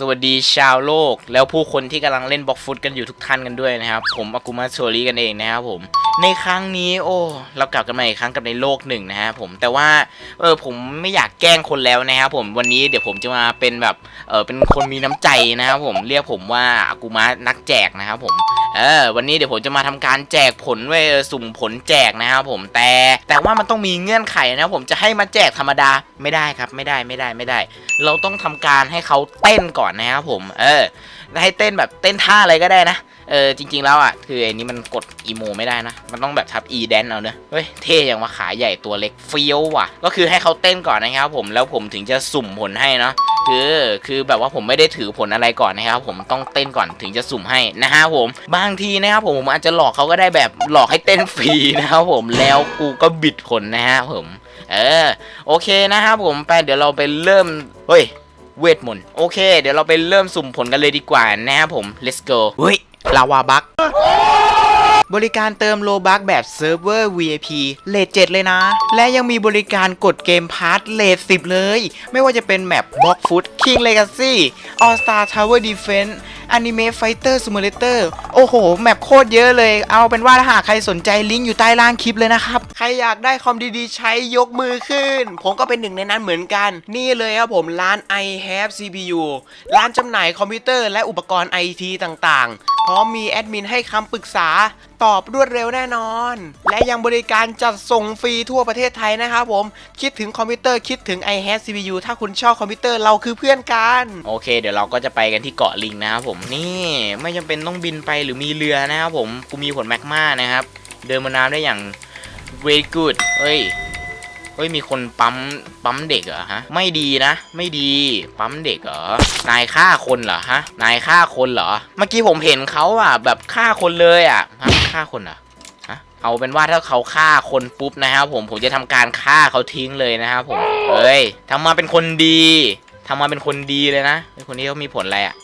สวัสดีชาวโลก แล้วผู้คนที่กำลังเล่นบล็อกฟุตกันอยู่ทุกท่านกันด้วยนะครับ ผมอากุมาโชรีกันเองนะครับผมในครั้งนี้โอ้เรากลับกันมาอีกครั้งกับในโลกหนึ่งนะฮะผมแต่ว่าเออผมไม่อยากแกล้งคนแล้วนะครับผมวันนี้เดี๋ยวผมจะมาเป็นแบบเออเป็นคนมีน้ำใจนะครับผมเรียกผมว่าอากุมะนักแจกนะครับผมเออวันนี้เดี๋ยวผมจะมาทำการแจกผลไว้สุ่มผลแจกนะครับผมแต่แต่ว่ามันต้องมีเงื่อนไขนะผมจะให้มาแจกธรรมดาไม่ได้ครับไม่ได้ไม่ได้ไม่ได้ เราต้องทำการให้เขาเต้นก่อนนะครับผม เออให้เต้นแบบเต้นท่าอะไรก็ได้นะเออจริง ๆแล้วอะคือไอ้นี้มันกดอีโมไม่ได้นะมันต้องแบบทับ e แดนเอาเนอะเฮ้ยเท่อย่างว่าขาใหญ่ตัวเล็กเฟี้ยวว่ะ ก็คือให้เขาเต้นก่อนนะครับผมแล้วผมถึงจะสุ่มผลให้เนาะคือคือแบบว่าผมไม่ได้ถือผลอะไรก่อนนะครับผมต้องเต้นก่อนถึงจะสุ่มให้นะฮะผม บางทีนะครับผมผมอาจจะหลอกเขาก็ได้แบบหลอกให้เต้นฟรีนะครับผมแล้วกูก็บิดผลนะฮะผม เออโอเคนะครับผมไปเดี๋ยวเราไปเริ่มเฮ้ยเวทมนต์โอเค เดี๋ยวเราไปเริ่มสุ่มผลกันเลยดีกว่านะครับผม let's go เฮ้ยลาวาบัก บริการเติมโลบักแบบเซิร์ฟเวอร์ VIP เลท7เลยนะ และยังมีบริการกดเกมพาร์ทเลท10 เลย ไม่ว่าจะเป็นแมปบล็อกฟุต King Legacy All Star Tower Defense Anime Fighter Simulator โอ้โห แมปโคตรเยอะเลย เอาเป็นว่าถ้าหากใครสนใจลิงก์อยู่ใต้ล่างคลิปเลยนะครับ ใครอยากได้คอมดีๆ ใช้ยกมือขึ้น ผมก็เป็นหนึ่งในนั้นเหมือนกัน นี่เลยครับผมร้าน I have CPU ร้านจำหน่ายคอมพิวเตอร์และอุปกรณ์ IT ต่างๆ พร้อมมีแอดมินให้คำปรึกษาตอบรวดเร็วแน่นอน และยังบริการจัดส่งฟรีทั่วประเทศไทยนะครับผม คิดถึงคอมพิวเตอร์คิดถึง i h a v e CPU ถ้าคุณชอบคอมพิวเตอร์เราคือเพื่อนกัน โอเค เดี๋ยวเราก็จะไปกันที่เกาะลิงนะครับผมนี่ไม่จำเป็นต้องบินไปหรือมีเรือนะครับผมกูมีผลแมกมานะครับ เดินบนน้ำได้อย่าง very good เฮ้ย เฮ้ยมีคนปั๊มปั๊มเด็กเหรอฮะ ไม่ดีนะ ไม่ดีปั๊มเด็กเหรอนายฆ่าคนเหรอฮะนายฆ่าคนเหรอ เมื่อกี้ผมเห็นเขาอะ แบบฆ่าคนเลยอะฮะฆ่าคนเหรอฮะเอาเป็นว่าถ้าเขาฆ่าคนปุ๊บนะครับผมผมจะทำการฆ่าเขาทิ้งเลยนะครับผมเฮ้ยทำมาเป็นคนดีทำมาเป็นคนดีเลยนะคนนี้เขามีผลอะไรอะ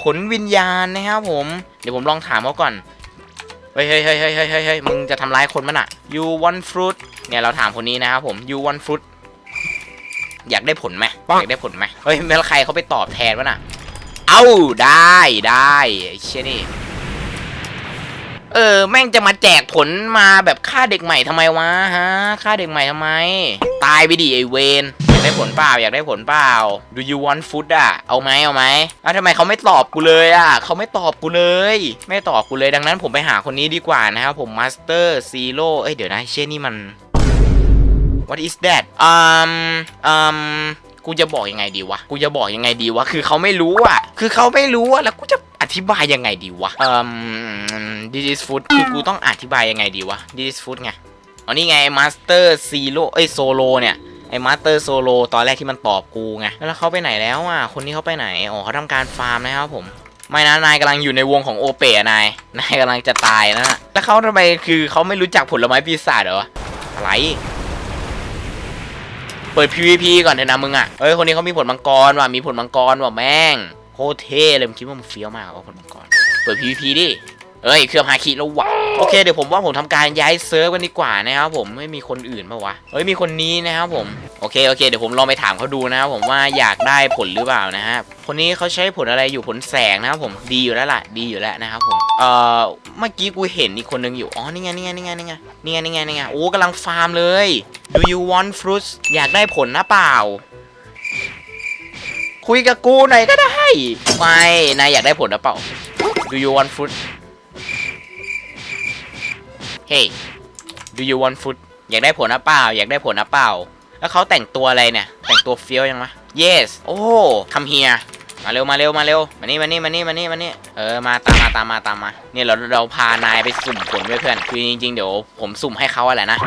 ผลวิญญาณนะครับผม เดี๋ยวผมลองถามเขาก่อน เฮ้ยเฮ้ยเฮ้ยเฮ้ยเฮ้ยเฮ้ยเฮ้ยมึงจะทำร้ายคนมั้น่ะ you want fruit เนี่ยเราถามคนนี้นะครับผม you want fruit อยากได้ผลไหมอยากได้ผลไหมเฮ้ยแล้วใครเขาไปตอบแทนวะน่ะ เอ้าได้ได้ไอ้เชี่ยนี่เออแม่งจะมาแจกผลมาแบบฆ่าเด็กใหม่ทำไมวะฮะฆ่าเด็กใหม่ทำไม ตายไปดิไอเวนอยากได้ผลเปล่าอยากได้ผลเปล่า do you want food อะ เอาไหมเอาไหมอ้าวทำไมเขาไม่ตอบกูเลยอะเขาไม่ตอบกูเลย ไม่ตอบกูเลยดังนั้นผมไปหาคนนี้ดีกว่านะครับผม master zero เอ้ยเดี๋ยวนะเช่นนี่มัน what is that อืมอืมกูจะบอกยังไงดีวะ กูจะบอกยังไงดีวะ คือเขาไม่รู้อะ คือเขาไม่รู้อะ แล้วกูจะอธิบายยังไงดีวะอืม this is food คือกูต้องอธิบายยังไงดีวะ this is food ไง อ๋อนี่ไง master zero เอ้ย solo เนี่ย ไอ้ master solo ตอนแรกที่มันตอบกูไงแล้วเขาไปไหนแล้วอะคนนี้เขาไปไหนอ๋อเขาทำการฟาร์มนะครับผมไม่นะนายกำลังอยู่ในวงของโอเปะนายนายกำลังจะตายนะแล้วเขาทำไมคือเขาไม่รู้จักผลไม้ปีศาจเหรออะไรเปิด PVP ก่อนเถอะนะมึงอะเฮ้ยคนนี้เขามีผลมังกรว่ะมีผลมังกรว่ะแม่งโคตรเท่เลยมึงคิดว่ามึงเฟี้ยวมากว่าผลมังกรเปิด PVP ดิ เอ้ยเครื่องฮาคิแล้ววะโอเคเดี๋ยวผมว่าผมทำการย้ายเซิร์ฟกันดีกว่านะครับผมไม่มีคนอื่นปะวะเฮ้ยมีคนนี้นะครับผมโอเคโอเคเดี๋ยวผมลองไปถามเขาดูนะครับผมว่าอยากได้ผลหรือเปล่านะครับคนนี้เขาใช้ผลอะไรอยู่ผลแสงนะครับผมดีอยู่แล้วล่ะดีอยู่แล้วนะครับผมเอ่อเมื่อกี้กูเห็นอีกคนนึงอยู่อ๋อนี่ไงนี่ไงนี่ไงนี่ไงนี่ไงนี่ไงนี่ไงโอ้กำลังฟาร์มเลย Do you want fruits อยากได้ผลนะเปล่า คุยกับกูหน่อยก็ได้ไม่นายอยากได้ผลนะเปล่า Do you want fruits Hey Do you want food อยากได้ผลนะเปล่า อยากได้ผลนะเปล่า แล้วเขาแต่งตัวอะไรเนี่ย แต่งตัวเฟี้ยวยังมะ Yes โอ้คำเฮีย มาเร็วมาเร็วมาเร็วมานี่มานี่มานี่มานี่มานี่เออมาตามมาตามมาตามมาเนี่ยเราเราพานายไปสุ่มผลด้วยเพื่อนคือจริงๆเดี๋ยวผมสุ่มให้เขาอะแหละนะ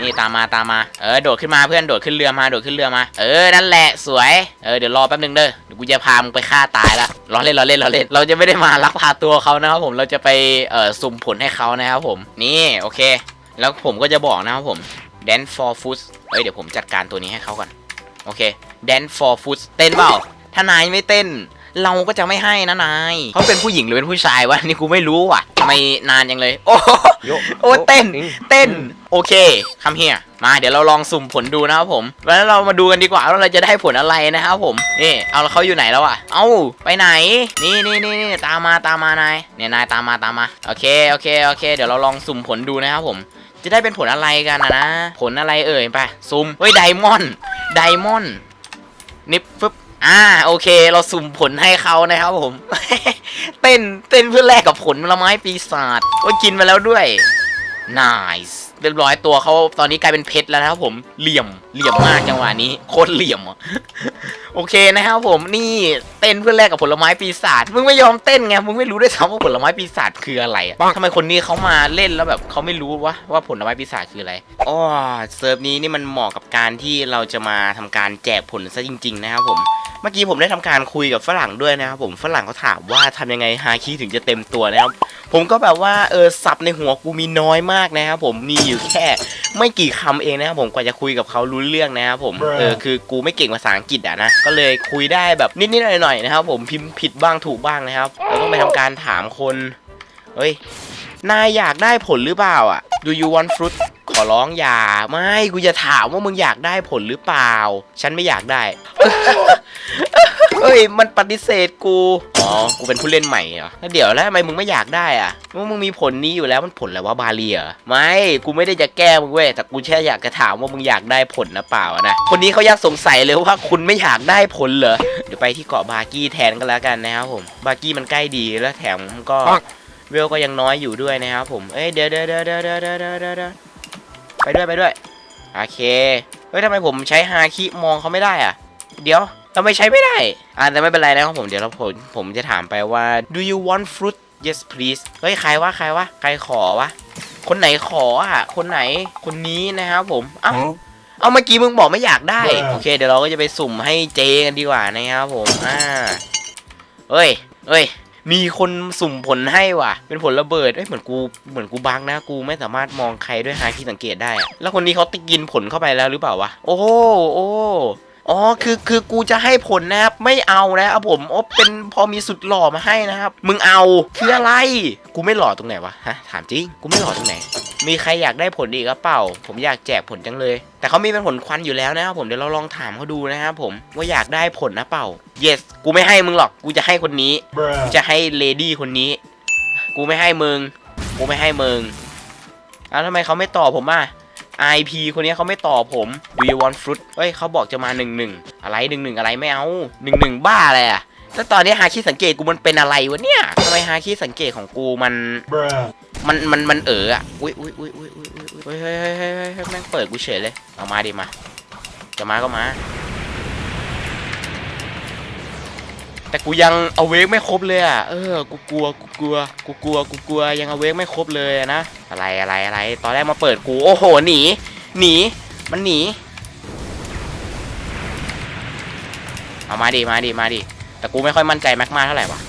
นี่ตามมาตามมาเออโดดขึ้นมาเพื่อนโดดขึ้นเรือมาโดดขึ้นเรือมา เออนั่นแหละสวยเออเดี๋ยวรอแป๊บนึงเด้อเดี๋ยวกูจะพามึงไปฆ่าตายละล้อเล่นล้อเล่นล้อเล่นเราจะไม่ได้มาลักพาตัวเขานะครับผมเราจะไปเออสุ่มผลให้เขานะครับผมนี่โอเค แล้วผมก็จะบอกนะครับผม dance for food เอ้ยเดี๋ยวผมจัดการตัวนี้ให้เขาก่อนโอเค dance for food เต้นเปล่า ถ้านายไม่เต้น เราก็จะไม่ให้นะนายเขาเป็นผู้หญิงหรือเป็นผู้ชายวะนี่กูไม่รู้ว่ะทำไมนานยังเลย โอ้โหโยโอ้เต้นอืมเต้น โอเคคำเฮียมาเดี๋ยวเราลองสุ่มผลดูนะครับผม แล้วเรามาดูกันดีกว่าว่าเราจะได้ผลอะไรนะครับผม นี่เอาแล้วเขาอยู่ไหนแล้วอะเอ้าไปไหน นี่นี่นี่นี่ตามมาตามมานาย เนี่ยนายตามมาตามมา โอเคโอเคโอเค เดี๋ยวเราลองสุ่มผลดูนะครับผม จะได้เป็นผลอะไรกันนะนะ ผลอะไรเอ่ยไปสุ่มเฮ้ยไดมอนด์ไดมอนด์นิบฟึบ อ่าโอเค เราสุ่มผลให้เขานะครับผม เต้นเต้นเพื่อแลกกับผลละไม้ปีศาจโอ้ยกินมาแล้วด้วย nice เรียบร้อยตัวเขาตอนนี้กลายเป็นเพชรแล้วนะครับผมเหลี่ยมเหลี่ยมมากจังหวะนี้โคตรเหลี่ยมอะโอเคนะครับผมนี่เต้นเพื่อแลกกับผลไม้ปีศาจมึงไม่ยอมเต้นไงมึงไม่รู้ด้วยซ้ำว่าผลไม้ปีศาจคืออะไรอะทำไมคนนี้เขามาเล่นแล้วแบบเขาไม่รู้วะว่าผลไม้ปีศาจคืออะไรอ๋อเซิร์ฟนี้นี่มันเหมาะกับการที่เราจะมาทำการแจกผลซะจริง ๆ นะครับผม เมื่อกี้ผมได้ทำการคุยกับฝรั่งด้วยนะครับผมฝรั่งเขาถามว่าทำยังไงฮาคิถึงจะเต็มตัวนะครับผมก็แบบว่าเออสับในหัวกูมีน้อยมากนะครับผมมีอยู่แค่ ไม่กี่คำเองนะครับผมกว่าจะคุยกับเขารู้เรื่องนะครับผมเออคือกูไม่เก่งภาษาอังกฤษอะนะก็เลยคุยได้แบบนิดๆหน่อยๆนะครับผมพิมพ์ผิดบ้างถูกบ้างนะครับเราต้องไปทำการถามคนเฮ้ยนายอยากได้ผลหรือเปล่าอะ Do you want fruit ขอร้องอย่า ไม่กูจะถามว่ามึงอยากได้ผลหรือเปล่า ฉันไม่อยากได้เฮ้ย มันปฏิเสธกู อ๋อ กูเป็นผู้เล่นใหม่เหรอแล้วเดี๋ยวแล้วทำไมมึงไม่อยากได้อะมึงมึงมีผลนี้อยู่แล้วมันผลอะไรวะบาเลียไม่ กูไม่ได้จะแก้มึงเว้ย แต่กูแค่อยากจะถามว่ามึงอยากได้ผลนะเปล่านะ คนนี้เขายากสงสัยเลยว่าคุณไม่อยากได้ผลเหรอ เดี๋ยวไปที่เกาะบากี้แทนก็แล้วกันนะครับผม บากี้มันใกล้ดีแล้วแถมก็เวลก็ยังน้อยอยู่ด้วยนะครับผม เอ้ยเดี๋ยวเดี๋ยวเดี๋ยวเดี๋ยวเดี๋ยวเดี๋ยว ไปด้วยไปด้วย โอเค เฮ้ยทำไมผมใช้ฮาคิมองเขาไม่ได้อะ เดี๋ยวทำไมใช้ไม่ได้ อ่าแต่ไม่เป็นไรนะครับผม เดี๋ยวเราผมผมจะถามไปว่า do you want fruit yes please เฮ้ย ใครวะใครวะใครขอวะ คนไหนขออะ คนไหน คนนี้นะครับผม เอ้า เอาเมื่อกี้มึงบอกไม่อยากได้ โอเค เดี๋ยวเราก็จะไปสุ่มให้เจกันดีกว่านะครับผม อ่าเอ้ยเอ้ย มีคนสุ่มผลให้ว่ะ เป็นผลระเบิดเอ้ยเหมือนกูเหมือนกูบังนะกูไม่สามารถมองใครด้วยฮาที่สังเกตได้อะแล้วคนนี้เขาติกินผลเข้าไปแล้วหรือเปล่าวะโอ้โหโอ้อ๋อคือคือกูจะให้ผลนะครับ ไม่เอานะครับผมโอ้เป็นพอมีสุดหล่อมาให้นะครับ มึงเอาคืออะไร กูไม่หล่อตรงไหนวะฮะถามจริงกูไม่หล่อตรงไหน มีใครอยากได้ผลอีกหรือเปล่า ผมอยากแจกผลจังเลย แต่เขามีเป็นผลควันอยู่แล้วนะครับผมเดี๋ยวเราลองถามเขาดูนะครับผมว่าอยากได้ผลนะเปล่า yes กูไม่ให้มึงหรอก กูจะให้คนนี้ Bruh. จะให้เลดี้คนนี้ กูไม่ให้มึง กูไม่ให้มึงแล้วทำไมเขาไม่ตอบผมอะ IP คนนี้เขาไม่ตอบผม Do you want fruit เฮ้ยเขาบอกจะมาหนึ่งหนึ่งอะไรหนึ่งหนึ่งอะไรไม่เอาหนึ่งหนึ่งบ้าอะไรอะแล้วตอนนี้ฮาคิสังเกตกูมันเป็นอะไรวะเนี่ยทำไมฮาคิสังเกตของกูมัน Bruh. มันมันมันเอออะอุ้ยอุ้ยอุ้ยอุ้ยอุ้ยอุ้ยอุ้ยเฮ้ยเฮ้ยเฮ้ยเฮ้ยแม่งเปิดกูเฉยเลยเอามาดิมาจะมาก็มา แต่กูยังเอาเวกไม่ครบเลยอะเออกูกลัวกูกลัวกูกลัวกูกลัวยังเอาเวกไม่ครบเลยนะอะไรอะไรอะไร ตอนแรกมาเปิดกูโอ้โหหนีหนีมันหนีเอามาดิมาดิมาดิแต่กูไม่ค่อยมั่นใจแม็กมาเท่าไหร่วะ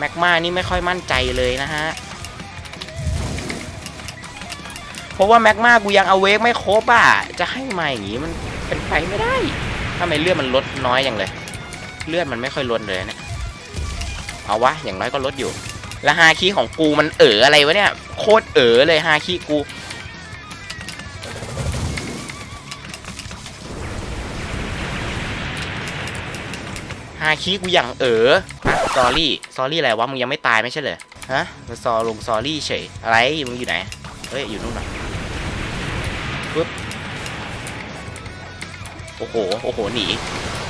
แม็กมานี่ไม่ค่อยมั่นใจเลยนะฮะ เพราะว่าแม็กมากูยังเอาเวกไม่ครบอะ จะให้มาอย่างงี้มันเป็นไปไม่ได้ทำไมเลือดมันลดน้อยอย่างเลย เลือดมันไม่ค่อยลดเลยเนี่ยเอาวะอย่างน้อยก็ลดอยู่ แล้วฮาคีของกูมันเอ๋ออะไรวะเนี่ย โคตรเอ๋อเลยฮาคีกูฮาคิกูอย่างเออ ซอรี่ซอรี่อะไรวะมึงยังไม่ตายไม่ใช่เหรอฮะมาซอลงซอรี่เฉยอะไรมึงอยู่ไหนเฮ้ยอยู่นู่นนะปึ๊บโอ้โหโอ้โหหนี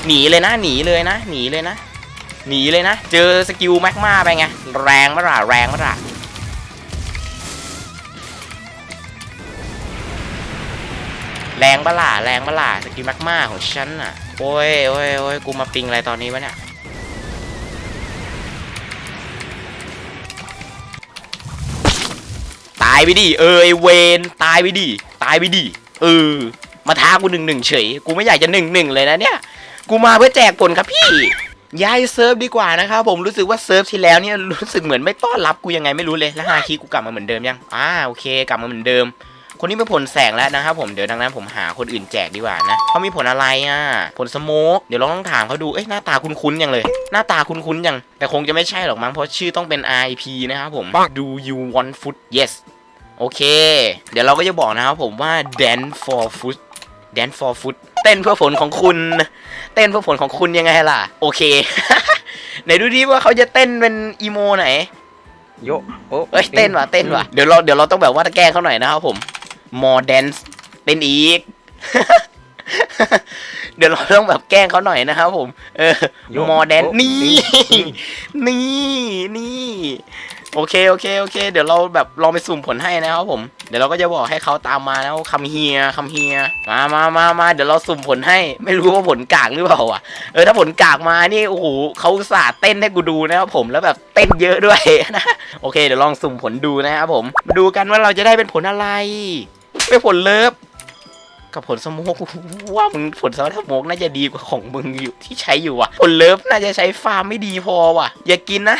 หนีเลยนะหนีเลยนะหนีเลยนะหนีเลยนะ เจอสกิลแม็กมาไปไงแรงมะล่ะแรงมะล่ะแรงบล่ะแรงบล่ะสกิลแม็กมาของฉันน่ะ โอ้ยโอ้ยโอ้ยกูมาปิงอะไรตอนนี้วะเนี่ยายไปดิเออไอเวนตายไปดิตายไปดิเออ มาท้ากูหนึ่งหนึ่งเฉย กูไม่อยากจะหนึ่งหนึ่งเลยนะเนี่ย กูมาเพื่อแจกผลครับพี่ย้ายเซิร์ฟดีกว่านะครับผมรู้สึกว่าเซิร์ฟที่แล้วเนี่ยรู้สึกเหมือนไม่ต้อนรับกูยังไงไม่รู้เลยแล้วฮาคีกูกลับมาเหมือนเดิมยังอ่าโอเค กลับมาเหมือนเดิม คนนี้เป็นผลแสงแล้วนะครับผมเดี๋ยวดังนั้นผมหาคนอื่นแจกดีกว่านะเขามีผลอะไรอะ ผลสโมกเดี๋ยวเราต้องถามเขาดูเอ้ยหน้าตาคุ้นๆยังเลย หน้าตาคุ้นๆยังแต่คงจะไม่ใช่หรอกมั้งเพราะชื่อต้องเป็น RIP นะครับผม Do you want food yes โอเค เดี๋ยวเราก็จะบอกนะครับผมว่า dance for food dance for food เต้นเพื่อผลของคุณ เต้นเพื่อผลของคุณยังไงล่ะ โอเคไหนดูดิว่าเขาจะเต้นเป็นอีโมไหนโยโอ้เอ้ยเต้นว่ะเต้นว่ะเดี๋ยวเราเดี๋ยวเราต้องแบบว่าแกล้งเขาหน่อยนะครับผม more dance เต้นอีก เดี๋ยวเราต้องแบบแกล้งเขาหน่อยนะครับผม เออ more dance นี่ นี่นี่ โอเคโอเคโอเค เดี๋ยวเราแบบลองไปสุ่มผลให้นะครับผม เดี๋ยวเราก็จะบอกให้เขาตามมานะคำเฮียคำเฮียมามามามาเดี๋ยวเราสุ่มผลให้ ไม่รู้ว่าผลกากหรือเปล่าอะเออถ้าผลกากมานี่โอ้โหเขาสาห์เต้นให้กูดูนะครับผมแล้วแบบเต้นเยอะด้วยนะโอเค เดี๋ยวลองสุ่มผลดูนะครับผม มาดูกันว่าเราจะได้เป็นผลอะไรเป็นผลเลิฟกับผลสโมกว่ามึงผลสมกน่าจะดีกว่าของมึงอยู่ที่ใช้อยู่ว่ะ ผลเลิฟน่าจะใช้ฟาร์มไม่ดีพอว่ะ อย่ากินนะ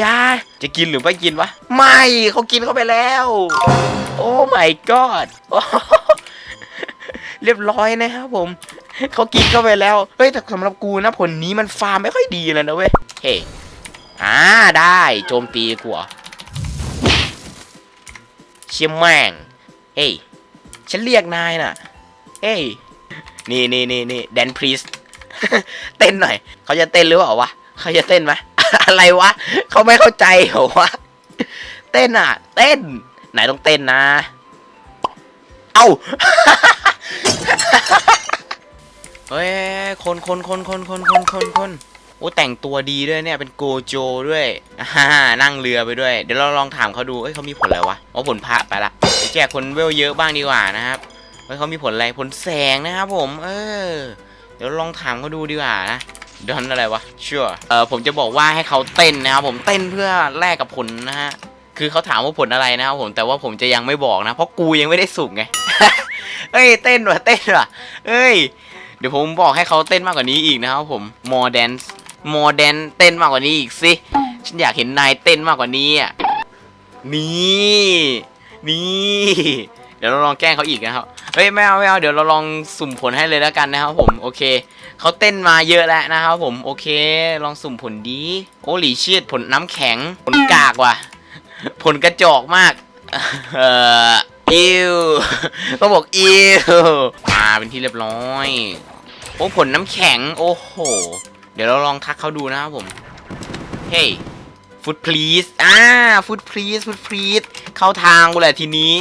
ย่าจะกินหรือไม่กินวะ ไม่เขากินเข้าไปแล้ว โอ้ my god โอ้เรียบร้อยนะครับผมเขากินเข้าไปแล้ว เฮ้ย แต่สำหรับกูนะผลนี้มันฟาร์มไม่ค่อยดีเลยนะเว้ย เฮ้อ่าได้โจมตีกูเหรอเชี่ยแม่ง เฮ้ยฉันเรียกนายน่ะ เฮ้ยนี่นี่นี่นี่แดนพรีสเต้นหน่อย เขาจะเต้นหรือเปล่าวะ เขาจะเต้นไหมอะไรวะเขาไม่เข้าใจเหรอวะเต้นอะ เต้น ไหนต้องเต้นนะ เอ้าเฮ้ยคนคนคนคนคนคนคนคนโอ้แต่งตัวดีด้วยเนี่ยเป็นโกโจด้วยอ่านั่งเรือไปด้วย เดี๋ยวเราลองถามเขาดูเอ้ยเขามีผลอะไรวะอ๋อผลพระไปละแจกคนเวลเยอะบ้างดีกว่านะครับเฮ้ยเขามีผลอะไรผลแสงนะครับผม เออ เดี๋ยวลองถามเขาดูดีกว่านะ ดอนอะไรวะเชัวเออผมจะบอกว่าให้เขาเต้นนะครับผมเต้นเพื่อแลกกับผลนะฮะคือเขาถามว่าผลอะไรนะครับผมแต่ว่าผมจะยังไม่บอกนะ เพราะกูยังไม่ได้สุ่มไงเอ้ยเต้นว่ะเต้นว่ะเอ้ยเดี๋ยวผมบอกให้เขาเต้นมากกว่านี้อีกนะครับผม more dance more dance เต้นมากกว่านี้อีกสิฉันอยากเห็นนายเต้นมากกว่านี้อะนี่นี่ ดี๋ยวเราลองแกล้งเขาอีกนะครับเฮ้ยไม่เอาไม่เอาเดี๋ยวเราลองสุ่มผลให้เลยแล้วกันนะครับผมโอเคเขาเต้นมาเยอะแล้วนะครับผมโอเค ลองสุ่มผลดีโอ้หลีเชียดผลน้ำแข็งผลกากว่ะผลกระจอกมากเอ่ออิวเขาบอกอิวมาเป็นที่เรียบร้อยโอ้ผลน้ำแข็งโอ้โห เดี๋ยวเราลองทักเขาดูนะครับผมเฮ้ยฟุตพลีสอ่าฟุตพลีสฟุตพลีสเข้าทางกูแหละทีนี้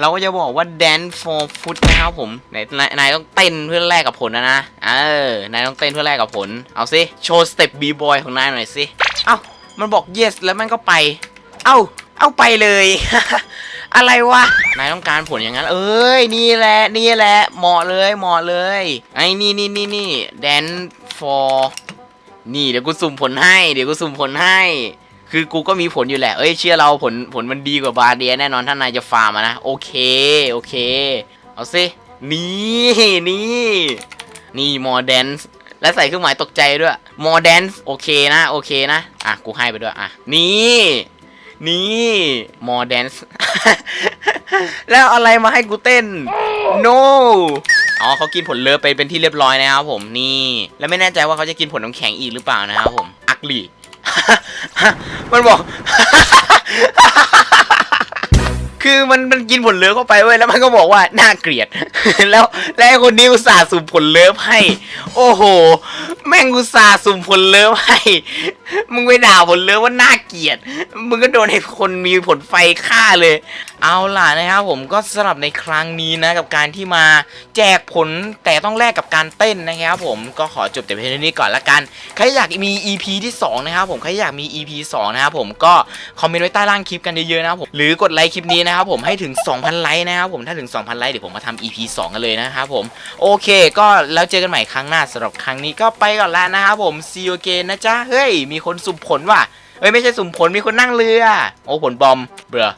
เราก็จะบอกว่า dance for food นะครับผมนนายนายต้องเต้นเพื่อแลกกับผลนะนะ เออ นายต้องเต้นเพื่อแลกกับผล เอาสิ โชว์สเต็ปบีบอยของนายหน่อยสิ เอ้า มันบอก yes แล้วมันก็ไป เอ้า เอาไปเลย อะไรวะ นายต้องการผลอย่างนั้น เอ้ย นี่แหละ นี่แหละ เหมาะเลย เหมาะเลย ไอ้นี่นี่นี่นี่ dance for นี่เดี๋ยวกูสุ่มผลให้ เดี๋ยวกูสุ่มผลให้ คือกูก็มีผลอยู่แหละ เอ้ยเชื่อเราผลผลมันดีกว่าบาเดียแน่นอนถ้านายจะฟาร์มนะ โอเค โอเค เอาสิ นี่นี่นี่มอ r แดนซ์และใส่เครื่องหมายตกใจด้วยมอ r แดนซ์โอเคนะ โอเคนะ อะ กูให้ไปด้วย อะ นี่ นี่มอ r แดนซ์แล้วอะไรมาให้กูเต้น no อ๋อเขากินผลเลิฟไปเป็นที่เรียบร้อยนะครับผมนี่ แล้วไม่แน่ใจว่าเขาจะกินผลน้ำแข็งอีกหรือเปล่านะครับผม อักลี มันบอก คือมันมันกินผลเลิฟเข้าไปเว้ยแล้วมันก็บอกว่าน่าเกลียด แล้วแล้วไอ้คนนี้อุตส่าห์สุ่มผลเลิฟให้ โอ้โห แม่งอุตส่าห์สุ่มผลเลิฟให้ มึงไปด่าผลเลิฟว่าน่าเกลียด มึงก็โดนไอ้คนมีผลไฟฆ่าเลย เอาล่ะนะครับผมก็สำหรับในครั้งนี้นะกับการที่มาแจกผลแต่ต้องแลกกับการเต้นนะครับผมก็ขอจบแต่เพียงเท่านี้ก่อนละกัน ใครอยากมี EP ที่ 2 นะครับผมใครอยากมี EP 2 นะครับผมก็คอมเมนต์ไว้ใต้ล่างคลิปกันเยอะๆนะครับผมหรือกดไลค์คลิปนี้นะครับผมให้ถึง 2,000 ไลค์นะครับผมถ้าถึง 2,000 ไลค์เดี๋ยวผมมาทำ EP 2 กันเลยนะครับผม โอเค ก็แล้วเจอกันใหม่ครั้งหน้าสำหรับครั้งนี้ก็ไปก่อนแล้วนะครับผม see you again นะจ๊ะเฮ้ยมีคนสุ่มผลว่ะเอ้ยไม่ใช่สุ่มผลมีคนนั่งเรือ โอ้ผลบอมเบรอ